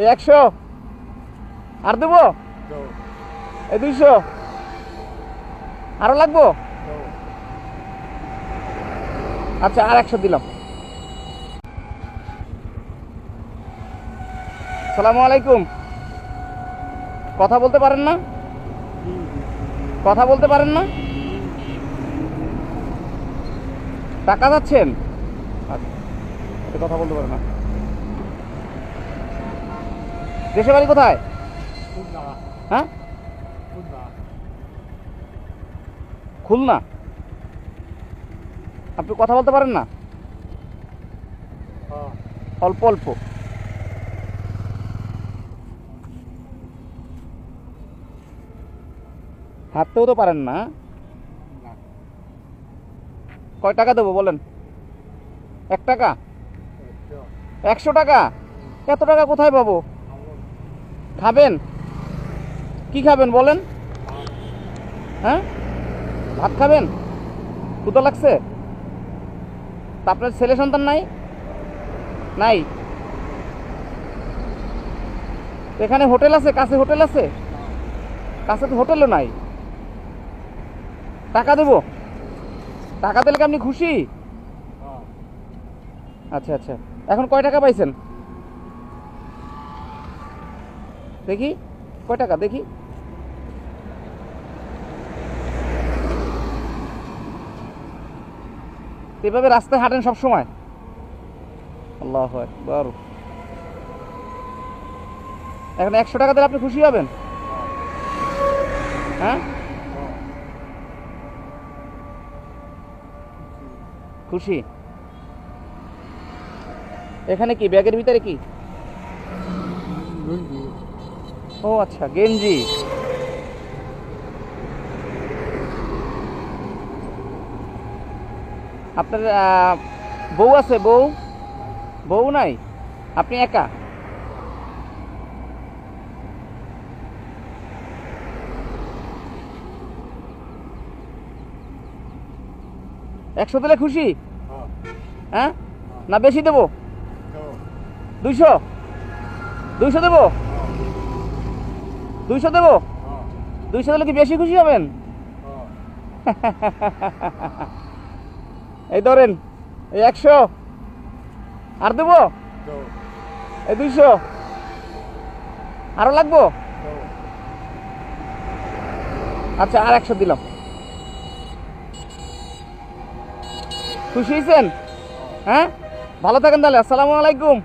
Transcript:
এই একশো। আর দেবো? এই দুইশো। আরও লাগবো? আচ্ছা আর একশো দিলাম। সালামু আলাইকুম। কথা বলতে পারেন না? কথা বলতে পারেন না? টাকা যাচ্ছেন? আচ্ছা, কথা বলতে পারেন না। দেশে বাড়ি কোথায়? হ্যাঁ? খুলনা। আপনি কথা বলতে পারেন না? অল্প অল্প। হাঁটতেও তো পারেন না। কয় টাকা দেবো বলেন? এক টাকা? একশো। টাকা? এত টাকা কোথায় পাবো? খাবেন? কি খাবেন বলেন? হ্যাঁ? ভাত খাবেন? ক্ষুদা লাগছে? তা আপনার ছেলে সন্তান নাই? নাই? এখানে হোটেল আছে কাছে হোটেল আছে? কাছে তো হোটেলও নাই। টাকা দেবো? টাকা দিলে কি আপনি খুশি? আচ্ছা আচ্ছা। এখন কয় টাকা পাইছেন? দেখি, কয় টাকা দেখি? এভাবে রাস্তায় হাঁটেন সব সময় আল্লাহ একবার এখন একশো টাকা দিলে আপনি খুশি হবেন? হ্যাঁ? খুশি? এখানে কি, ব্যাগের ভিতরে কি? ও আচ্ছা গেঞ্জি। আপনার বউ আছে বউ? বউ নাই? আপনি একা? একশো দিলে খুশি? হ্যাঁ? না বেশি দেবো। দুইশো? দুইশো দেবো? দুইশো দেবো? দুইশো দিলে কি বেশি খুশি হবেন? এই ধরেন, এই একশো। আর দেবো? এই দুইশো। আরও লাগবো? আচ্ছা আর একশো দিলাম। খুশি হয়েছেন? হ্যাঁ? ভালো থাকেন তাহলে, আসসালামু আলাইকুম।